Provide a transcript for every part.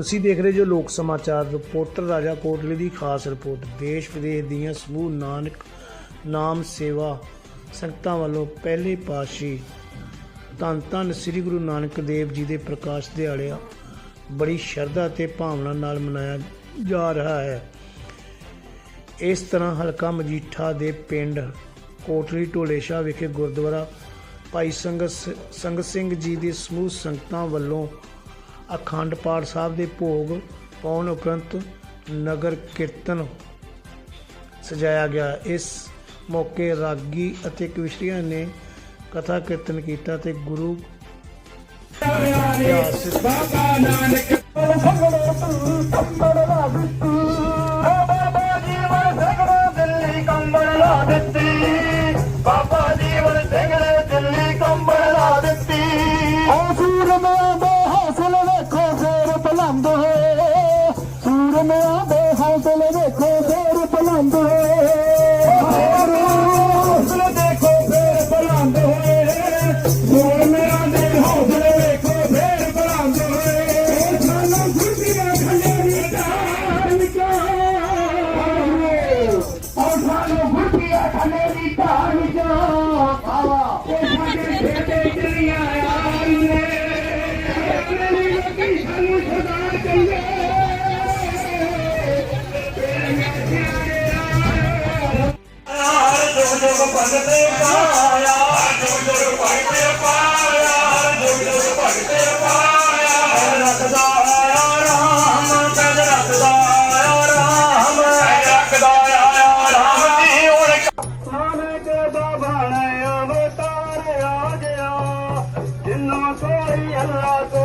ਤੁਸੀਂ ਦੇਖ ਰਹੇ ਜੋ ਲੋਕ ਸਮਾਚਾਰ ਰਿਪੋਰਟਰ ਰਾਜਾ ਕੋਟਲੀ ਦੀ ਖਾਸ ਰਿਪੋਰਟ। ਦੇਸ਼ ਵਿਦੇਸ਼ ਦੀਆਂ ਸਮੂਹ ਨਾਨਕ ਨਾਮ ਸੇਵਾ ਸੰਗਤਾਂ ਵੱਲੋਂ ਪਹਿਲੇ ਪਾਤਸ਼ਾਹੀ ਧੰਨ ਧੰਨ ਸ੍ਰੀ ਗੁਰੂ ਨਾਨਕ ਦੇਵ ਜੀ ਦੇ ਪ੍ਰਕਾਸ਼ ਦਿਹਾੜਿਆ ਬੜੀ ਸ਼ਰਧਾ ਤੇ ਭਾਵਨਾ ਨਾਲ ਮਨਾਇਆ ਜਾ ਰਿਹਾ ਹੈ। ਇਸ ਤਰ੍ਹਾਂ ਹਲਕਾ ਮਜੀਠਾ ਦੇ ਪਿੰਡ ਕੋਟਲੀ ਢੋਲੇਸ਼ਾ ਵਿਖੇ ਗੁਰਦੁਆਰਾ ਭਾਈ ਸੰਗਤ ਸ- ਸੰਗਤ ਸਿੰਘ ਜੀ ਦੀ ਸਮੂਹ ਸੰਗਤਾਂ ਵੱਲੋਂ ਅਖੰਡ ਪਾਠ ਸਾਹਿਬ ਦੇ ਭੋਗ ਪਾਉਣ ਉਪਰੰਤ ਨਗਰ ਕੀਰਤਨ ਸਜਾਇਆ ਗਿਆ। ਇਸ ਮੌਕੇ ਰਾਗੀ ਅਤੇ ਕਵਿਸ਼ਰੀਆਂ ਨੇ ਕਥਾ ਕੀਰਤਨ ਕੀਤਾ ਤੇ ਗੁਰੂ ਇਤਿਹਾਸ ਬਾਬਾ ਸੂਰਮਿਆਂ ਦੇ ਹੌਸਲੇ ਵੇਖੋ அண்ணா சோலை அல்லா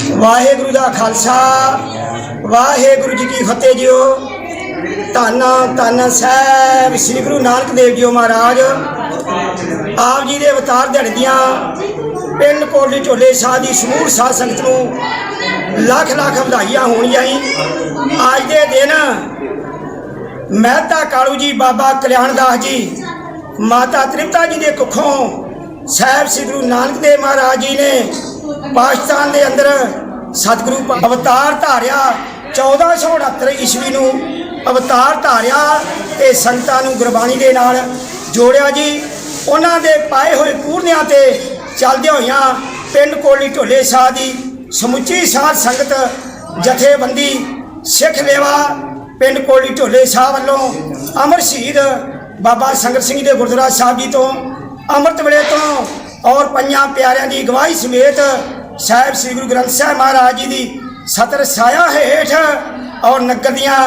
ਵਾਹਿਗੁਰੂ ਦਾ ਖਾਲਸਾ, ਵਾਹਿਗੁਰੂ ਜੀ ਕੀ ਫਤਿਹ ਜੀਓ। ਧੰਨ ਧੰਨ ਸਾਹਿਬ ਸ੍ਰੀ ਗੁਰੂ ਨਾਨਕ ਦੇਵ ਜੀਓ ਮਹਾਰਾਜ। ਆਪ ਜੀ ਦੇ ਅਵਤਾਰ ਦਿਹਾੜੇ ਦੀਆਂ ਪਿੰਡ ਕੋਟਲੀ ਝੋਲੇ ਸਾਹ ਦੀ ਸਮੂਹ ਸਾਧ ਸੰਗਤ ਨੂੰ ਲੱਖ ਲੱਖ ਵਧਾਈਆਂ ਹੋਣੀਆਂ ਜੀ। ਅੱਜ ਦੇ ਦਿਨ ਮਹਿਤਾ ਕਾਲੂ ਜੀ, ਬਾਬਾ ਕਲਿਆਣ ਦਾਸ ਜੀ, ਮਾਤਾ ਤ੍ਰਿਪਤਾ ਜੀ ਦੇ ਕੁੱਖੋਂ ਸਾਹਿਬ ਸ੍ਰੀ ਗੁਰੂ ਨਾਨਕ ਦੇਵ ਮਹਾਰਾਜ ਜੀ ਨੇ ਪਾਕਿਸਤਾਨ ਦੇ ਅੰਦਰ ਸਤਿਗੁਰੂ ਅਵਤਾਰ ਧਾਰਿਆ 1468 ਈਸਵੀ ਨੂੰ ਅਵਤਾਰ ਧਾਰਿਆ ਤੇ ਸੰਗਤਾਂ ਨੂੰ ਗੁਰਬਾਣੀ ਦੇ ਨਾਲ ਜੋੜਿਆ ਜੀ। ਉਹਨਾਂ ਦੇ ਪਾਏ ਹੋਏ ਪੂਰਨਿਆਂ ਤੇ ਚੱਲਦਿਆਂ ਹੋਈਆਂ ਪਿੰਡ ਕੋਲੀ ਢੋਲੇ ਸਾਹ ਦੀ ਸਮੁੱਚੀ ਸਾਧ ਸੰਗਤ ਜਥੇਬੰਦੀ ਸਿੱਖ ਲੇਵਾ ਪਿੰਡ ਕੋਲੀ ਢੋਲੇ ਸ਼ਾਹ ਵੱਲੋਂ ਅਮਰ ਸ਼ਹੀਦ ਬਾਬਾ ਸੰਗਤ ਸਿੰਘ ਦੇ ਗੁਰਦੁਆਰਾ ਸਾਹਿਬ ਜੀ ਤੋਂ ਅੰਮ੍ਰਿਤ ਵੇਲੇ ਤੋਂ ਔਰ ਪੰਜਾਂ ਪਿਆਰਿਆਂ ਦੀ ਗਵਾਹੀ ਸਮੇਤ ਸਾਹਿਬ ਸ੍ਰੀ ਗੁਰੂ ਗ੍ਰੰਥ ਸਾਹਿਬ ਮਹਾਰਾਜ ਜੀ ਦੀ ਸਤਰ ਛਾਇਆ ਹੇਠ ਔਰ ਨਗਰ ਦੀਆਂ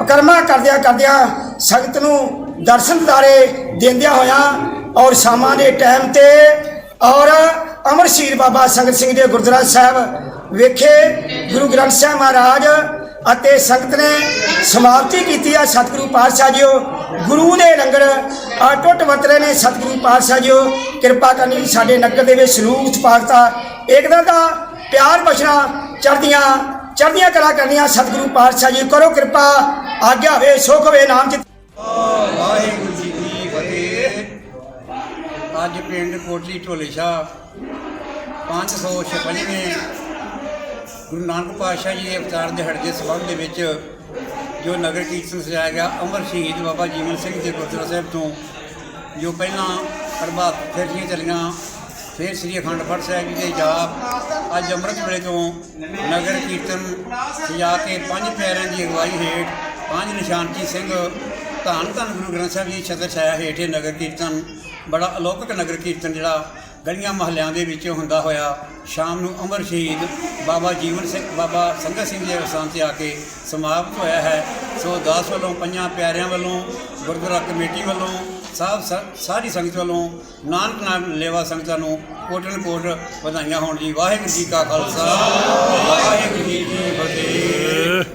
ਪਕਰਮਾ ਕਰਦਿਆਂ ਕਰਦਿਆਂ ਸੰਗਤ ਨੂੰ ਦਰਸ਼ਨ ਦਿਦਾਰੇ ਦਿੰਦਿਆਂ ਹੋਇਆਂ ਔਰ ਸ਼ਾਮਾਂ ਦੇ ਟਾਈਮ ਤੇ ਔਰ ਅਮਰ ਸ਼ਹੀਦ ਬਾਬਾ ਸੰਗਤ ਸਿੰਘ ਦੇ ਗੁਰਦੁਆਰਾ ਸਾਹਿਬ ਵੇਖੇ ਗੁਰੂ ਗ੍ਰੰਥ ਸਾਹਿਬ ਮਹਾਰਾਜ ਅਤੇ ਸੰਗਤ ਨੇ ਸਮਾਪਤੀ ਕੀਤੀ ਆ ਸਤਿਗੁਰੂ ਪਾਤਸ਼ਾਹ ਜੀਓ। ਗੁਰੂ ਦੇ ਲੰਗਰ ਅਟੁੱਟ ਵਰਤਰੇ ਨੇ ਸਤਿਗੁਰੂ ਪਾਤਸ਼ਾਹ ਜੀਓ। ਕਿਰਪਾ ਕਰਨੀ ਸਾਡੇ ਨਗਰ ਦੇ ਵਿੱਚ ਸਲੂਕ ਸਪਾਕਤਾ ਏਕਤਾ ਦਾ ਪਿਆਰ ਬਚਣਾ ਚੜ੍ਹਦੀਆਂ ਚੜ੍ਹਦੀਆਂ ਕਲਾ ਕਰਨੀਆਂ ਸਤਿਗੁਰੂ ਪਾਤਸ਼ਾਹ ਜੀ, ਕਰੋ ਕਿਰਪਾ, ਆਗਿਆ ਹੋਵੇ, ਸੁਖ ਹੋਵੇ, ਨਾਮ ਚ ਵਾਹਿਗੁਰੂ ਜੀ ਕੀ ਫਤਿਹ। ਅੱਜ ਪਿੰਡ ਕੋਟਲੀ ਢੋਲੇ ਸ਼ਾਹ 556ਵੇਂ ਗੁਰੂ ਨਾਨਕ ਪਾਤਸ਼ਾਹ ਜੀ ਦੇ ਅਵਤਾਰ ਦਿਹਾੜੇ ਦੇ ਸੰਬੰਧ ਦੇ ਵਿੱਚ ਜੋ ਨਗਰ ਕੀਰਤਨ ਸਜਾਇਆ ਗਿਆ, ਅਮਰ ਸ਼ਹੀਦ ਬਾਬਾ ਜੀਵਨ ਸਿੰਘ ਜੀ ਗੁਰਦੁਆਰਾ ਸਾਹਿਬ ਤੋਂ, ਜੋ ਪਹਿਲਾਂ ਪ੍ਰਭਾਤ ਫੇਰੀਆਂ ਚੱਲੀਆਂ ਫਿਰ ਸ੍ਰੀ ਅਖੰਡ ਪਾਠ ਸਾਹਿਬ ਜੀ ਦੇ ਜਾਪ ਅੱਜ ਅੰਮ੍ਰਿਤ ਵੇਲੇ ਤੋਂ ਨਗਰ ਕੀਰਤਨ ਸਜਾ ਕੇ ਪੰਜ ਪਿਆਰਿਆਂ ਦੀ ਅਗਵਾਈ ਹੇਠ ਪੰਜ ਨਿਸ਼ਾਨਜੀ ਸਿੰਘ ਧੰਨ ਧੰਨ ਗੁਰੂ ਗ੍ਰੰਥ ਸਾਹਿਬ ਜੀ ਦੀ ਛਤਰ ਛਾਇਆ ਹੇਠ ਇਹ ਨਗਰ ਕੀਰਤਨ, ਬੜਾ ਅਲੌਕਿਕ ਨਗਰ ਕੀਰਤਨ ਜਿਹੜਾ ਗਲੀਆਂ ਮਹੱਲਿਆਂ ਦੇ ਵਿੱਚ ਹੁੰਦਾ ਹੋਇਆ, ਸ਼ਾਮ ਨੂੰ ਅਮਰ ਸ਼ਹੀਦ ਬਾਬਾ ਜੀਵਨ ਸਿੰਘ, ਬਾਬਾ ਸੰਗਤ ਸਿੰਘ ਜੀ ਦੇ ਅਸਥਾਨ ਤੇ ਆ ਕੇ ਸਮਾਪਤ ਹੋਇਆ ਹੈ। ਸੋ ਦਾਸ ਵੱਲੋਂ, ਪੰਜਾਂ ਪਿਆਰਿਆਂ ਵੱਲੋਂ, ਗੁਰਦੁਆਰਾ ਕਮੇਟੀ ਵੱਲੋਂ ਸਾਹਿਬ ਸ- ਸਾਰੀ ਸੰਗਤ ਵੱਲੋਂ, ਨਾਨਕ ਨਾਮ ਲੇਵਾ ਸੰਗਤਾਂ ਨੂੰ ਕੋਟਨ ਕੋਟ ਵਧਾਈਆਂ ਹੋਣ ਜੀ। ਵਾਹਿਗੁਰੂ ਜੀ ਕਾ ਖਾਲਸਾ, ਵਾਹਿਗੁਰੂ ਜੀ ਕੀ ਫਤਿਹ।